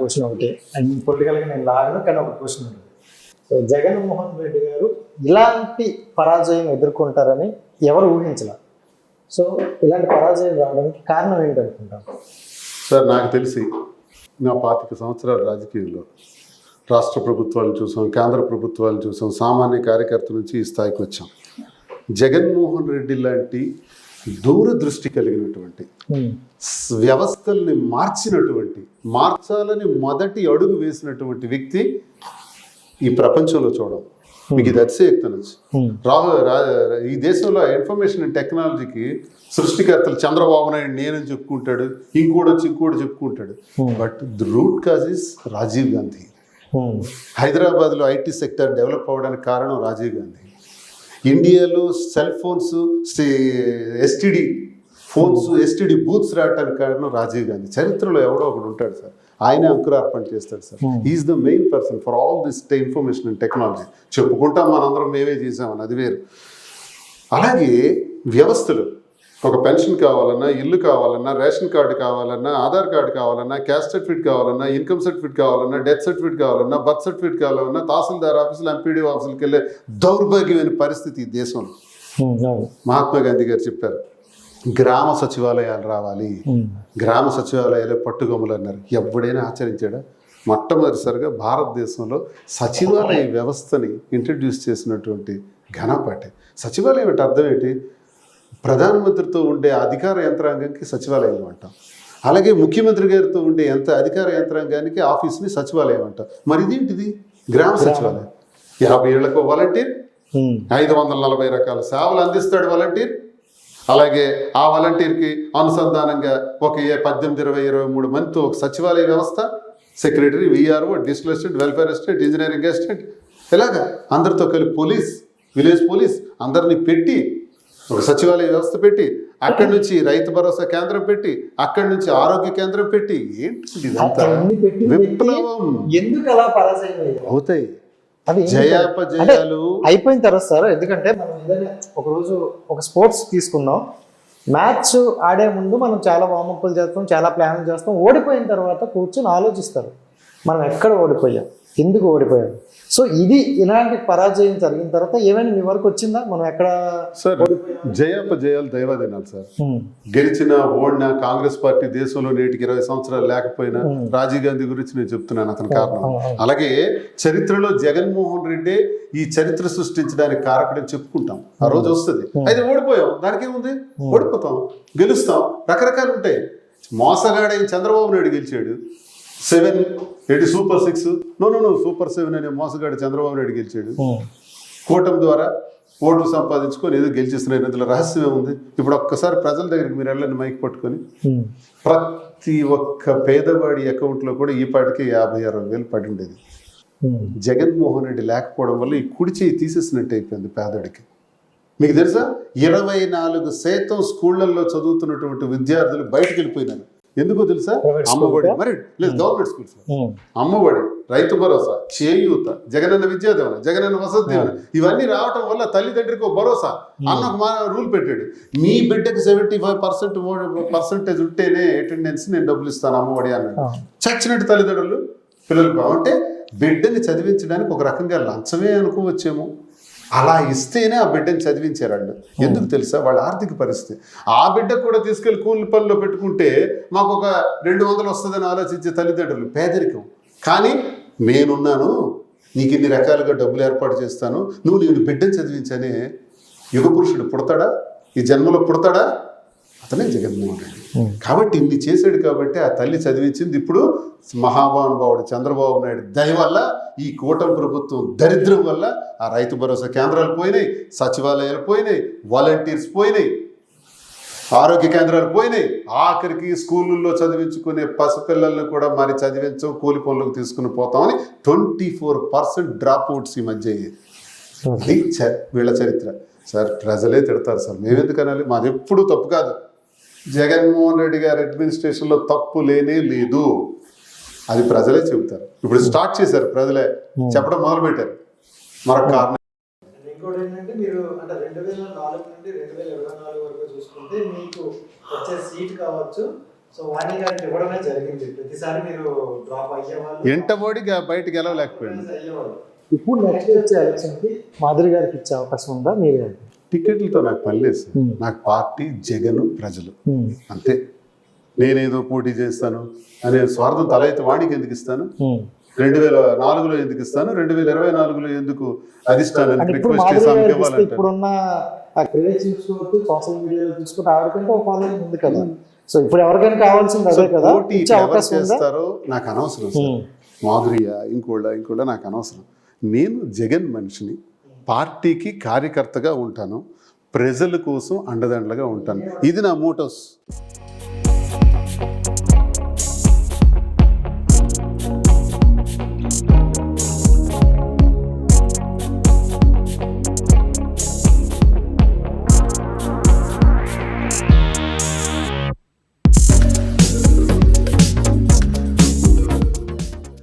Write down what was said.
Question ఒకటి. And పొలిటికల్గా నేను లాగను కానీ ఒక క్వశ్చన్ ఉంటుంది సో జగన్మోహన్ రెడ్డి గారు ఇలాంటి పరాజయం ఎదుర్కొంటారని ఎవరు ఊహించలే? సో ఇలాంటి పరాజయం రావడానికి కారణం ఏంటనుకుంటారు? సార్ నాకు తెలిసి నా పాతిక సంవత్సరాల రాజకీయంలో రాష్ట్ర ప్రభుత్వాలను చూసాం కేంద్ర ప్రభుత్వాలను చూసాం సామాన్య కార్యకర్త నుంచి ఈ స్థాయికి వచ్చాం. జగన్మోహన్ రెడ్డి లాంటి దూరదృష్టి కలిగినటువంటి వ్యవస్థల్ని మార్చినటువంటి మార్చాలని మొదటి అడుగు వేసినటువంటి వ్యక్తి ఈ ప్రపంచంలో చూడం మీకు ఇది అతిశయక్తి అనొచ్చు. ఉమ్, రాహు రా- ఈ దేశంలో ఇన్ఫర్మేషన్ అండ్ టెక్నాలజీకి సృష్టికర్తలు చంద్రబాబు నాయుడు నేనని చెప్పుకుంటాడు ఇంకోటి వచ్చి ఇంకోటి చెప్పుకుంటాడు. But the root cause is Rajiv Gandhi. హైదరాబాద్లో ఐటీ సెక్టర్ డెవలప్ అవ్వడానికి కారణం రాజీవ్ గాంధీ. ఇండియాలో cell phones STD phones STD booths రావడానికి కారణం రాజీవ్ గాంధీ. చరిత్రలో ఎవడో ఒకడు ఉంటాడు సార్. ఆయనే అంకురార్పణ చేస్తాడు sir. Is the main person for all this information and technology చెప్పుకుంటాం మనందరం మేమే చేసామని అది వేరు. అలాగే వ్యవస్థలు. ఒక పెన్షన్ కావాలన్నా ఇల్లు కావాలన్నా రేషన్ కార్డు కావాలన్నా ఆధార్ కార్డు కావాలన్నా క్యాస్ట్ సర్టిఫికేట్ కావాలన్నా ఇన్కమ్ సర్టిఫికేట్ కావాలన్నా డెత్ సర్టిఫికేట్ కావాలన్నా బర్త్ సర్టిఫికేట్ కావాలన్నా తహసీల్దార్ ఆఫీసులు ఎంపీడీ ఆఫీసులకు వెళ్ళే దౌర్భాగ్యమైన పరిస్థితి ఈ దేశంలో. మహాత్మా గాంధీ గారు చెప్పారు గ్రామ సచివాలయాలు రావాలి. గ్రామ సచివాలయాలే పట్టుగొమ్మలు అన్నారు. ఎవడైనా ఆచరించాడా? మొట్టమొదటిసారిగా భారతదేశంలో సచివాలయ వ్యవస్థని ఇంట్రడ్యూస్ చేసినటువంటి ఘనపాటి సచివాలయం అంటే అర్థం ఏంటి? ప్రధానమంత్రితో ఉండే అధికార యంత్రాంగంకి సచివాలయం అంటాం అలాగే ముఖ్యమంత్రి గారితో ఉండే ఎంత అధికార యంత్రాంగానికి ఆఫీస్ని సచివాలయం అంటాం మరి ఇదేంటిది? గ్రామ సచివాలయం. యాభై ఏళ్ళకు వాలంటీర్. ఐదు వందల నలభై రకాల సేవలు అందిస్తాడు వాలంటీర్. అలాగే ఆ వాలంటీర్కి అనుసంధానంగా ఒక పద్దెనిమిది ఇరవై ఇరవై మూడు మందితో ఒక సచివాలయ వ్యవస్థ secretary VRO district assistant welfare assistant engineering assistant. ఇలాగా అందరితో కలిపి పోలీస్ విలేజ్ పోలీస్ అందరినీ పెట్టి ఒక సచివాలయ వ్యవస్థ పెట్టి అక్కడి నుంచి రైతు భరోసా కేంద్రం పెట్టి అక్కడి నుంచి ఆరోగ్య కేంద్రం పెట్టి ఏంటి విప్లవం. ఎందుకు అలా అవుతాయి? జయాపజయాలు అయిపోయిన తర్వాత సార్ ఎందుకంటే మనం ఏదైనా ఒక రోజు ఒక స్పోర్ట్స్ తీసుకుందాం మ్యాచ్ ఆడే ముందు మనం చాలా వామప్పులు చేస్తాం చాలా ప్లాన్లు చేస్తాం. ఓడిపోయిన తర్వాత కూర్చొని ఆలోచిస్తారు. మనం ఎక్కడ ఓడిపోయాం? ఎందుకు ఓడిపోయాం సో ఇది ఇలాంటి పరాజయం జరిగిన తర్వాత ఏమైనా మీ వరకు వచ్చిందా? మనం ఎక్కడ సార్ జయాపజయాలు దైవాదినాలు సార్. గెలిచిన ఓడిన కాంగ్రెస్ పార్టీ దేశంలో నేటికి ఇరవై సంవత్సరాలు లేకపోయినా రాజీవ్ గాంధీ గురించి నేను చెప్తున్నాను అతని కారణం. అలాగే చరిత్రలో జగన్మోహన్ రెడ్డి ఈ చరిత్ర సృష్టించడానికి కారకుడని చెప్పుకుంటాం. ఆ రోజు వస్తుంది. అయితే ఓడిపోయాం. దానికి ఏముంది? ఓడిపోతాం. గెలుస్తాం. రకరకాలు ఉంటాయి. మోసగాడైన చంద్రబాబు నాయుడు గెలిచాడు. సెవెన్ ఏంటి super six? No no no super seven అనే మోసగాడు చంద్రబాబు నాయుడు గెలిచాడు. కూటమి ద్వారా ఓట్లు సంపాదించుకొని ఏదో గెలిచేస్తున్నారు ఇందులో రహస్యం ఏముంది ఇప్పుడు ఒక్కసారి ప్రజల దగ్గరికి మీరు వెళ్ళండి మైక్ పట్టుకొని. ప్రతి ఒక్క పేదవాడి అకౌంట్లో కూడా ఈ పాటికి యాభై అరవై వేలు పడి ఉండేది జగన్మోహన్ రెడ్డి లేకపోవడం వల్ల ఈ కుడి చేయి తీసేసినట్టు అయిపోయింది పేదడికి మీకు తెలుసా? ఇరవై నాలుగు శాతం స్కూళ్ళల్లో చదువుతున్నటువంటి విద్యార్థులు బయటకు వెళ్ళిపోయినారు. ఎందుకో తెలుసా? అమ్మఒడి. మరి లేదు గవర్నమెంట్ స్కూల్స్ ఉమ్, అమ్మఒడి రైతు భరోసా చేయూత జగనన్న విద్యాదీవన జగనన్న వసతి దీవెన ఇవన్నీ రావటం వల్ల తల్లిదండ్రికి ఒక భరోసా. అన్న ఒక మా రూల్ పెట్టాడు. మీ బిడ్డకి సెవెంటీ ఫైవ్ పర్సెంట్ పర్సెంటేజ్ ఉంటేనే అటెండెన్స్ నేను డబ్బులు ఇస్తాను అమ్మఒడి అన్నాడు. చచ్చినట్టు తల్లిదండ్రులు పిల్లలకు అంటే బిడ్డని చదివించడానికి ఒక రకంగా లంచమే అనుకోవచ్చేమో. అలా ఇస్తేనే ఆ బిడ్డని చదివించారు వాళ్ళు ఎందుకు తెలుసా? వాళ్ళ ఆర్థిక పరిస్థితి. ఆ బిడ్డ కూడా తీసుకెళ్ళి కూలి పనిలో పెట్టుకుంటే మాకు ఒక రెండు వందలు వస్తుందని ఆలోచించే తల్లిదండ్రులు పేదరికం. కానీ నేనున్నాను నీకు ఇన్ని రకాలుగా డబ్బులు ఏర్పాటు చేస్తాను నువ్వు నేను బిడ్డని చదివించనే యుగ పురుషుడు పుడతాడా? ఈ జన్మలో పుడతాడా? అతనే జగన్మోహన్ రెడ్డి. కాబట్టి ఇన్ని చేశాడు కాబట్టి ఆ తల్లి చదివించింది. ఇప్పుడు మహానుభావుడు చంద్రబాబు నాయుడు దయ వల్ల ఈ కూటమి ప్రభుత్వం దరిద్రం వల్ల ఆ రైతు భరోసా కేంద్రాలు పోయినాయి సచివాలయాలు పోయినాయి వాలంటీర్స్ పోయినాయి ఆరోగ్య కేంద్రాలు పోయినాయి. ఆఖరికి స్కూళ్ళల్లో చదివించుకునే పసిపిల్లల్ని కూడా మరి చదివించం కూలి పనులకు తీసుకుని పోతామని twenty four percent dropouts ఈ మధ్య అయ్యాయి. అది వీళ్ళ చరిత్ర. సార్ ప్రజలే తిడతారు సార్. మేమెందుకు అనాలి మాది ఎప్పుడు తప్పు కాదు. జగన్మోహన్ రెడ్డి గారి అడ్మినిస్ట్రేషన్లో తప్పు లేనే లేదు. అది ప్రజలే చెబుతారు. ఇప్పుడు స్టార్ట్ చేశారు ప్రజలే. చెప్పడం మొదలు పెట్టారు మరొక కారణం. ఇంకోటి ఏంటంటే మీరు అంటే రెండు వేల నాలుగు నుండి రెండు వేల ఇరవై నాలుగు వరకు చూసుకుంటే మీకు వచ్చే సీట్ కావచ్చు. సో వాణి గారికి ఇవ్వడమే జరిగింది. ప్రతిసారి మీరు డ్రాప్ అయ్యేవాళ్ళు ఎంటబోడి బయటకు అయ్యేవాళ్ళు ఇప్పుడు నెక్స్ట్ వచ్చే ఎలక్షన్కి మాధురి గారికి ఇచ్చే అవకాశం ఉందా? మీరే టికెట్లతో నాకు పని లేదు సార్. Hmm. నాకు పార్టీ జగన్ ప్రజలు. అంతే. నేనేదో పోటీ చేస్తాను అనే స్వార్థం తల అయితే వాడికి ఎందుకు ఇస్తాను? రెండు వేల నాలుగులో ఎందుకు ఇస్తాను? రెండు వేల ఇరవై నాలుగులో ఎందుకు అధిష్టానానికి ఇప్పుడు రిక్వెస్ట్ చేసి మాధురి ఆమెకి గారికి ఇస్తే ఇవ్వాలంటారు ఇప్పుడున్న ఆ క్రియేట్ చూసుకోవచ్చు సోషల్ మీడియాలో చూసుకుంటే ఆవిడకంటే ఒక ఫాలోయింగ్ ఉంది కదా. సో ఇప్పుడు ఎవరికైనా కావాల్సింది అదే కదా. పోటీ ఎవరు చేస్తారో నాకు అనవసరం సార్. Hmm. మాధుర్య ఇంకోళ్ళ ఇంకోళ్ళ నాకు అనవసరం. నేను జగన్ మనిషిని పార్టీకి కార్యకర్తగా ఉంటాను ప్రజల కోసం అండదండలుగా ఉంటాను. ఇది నా మోటోస్.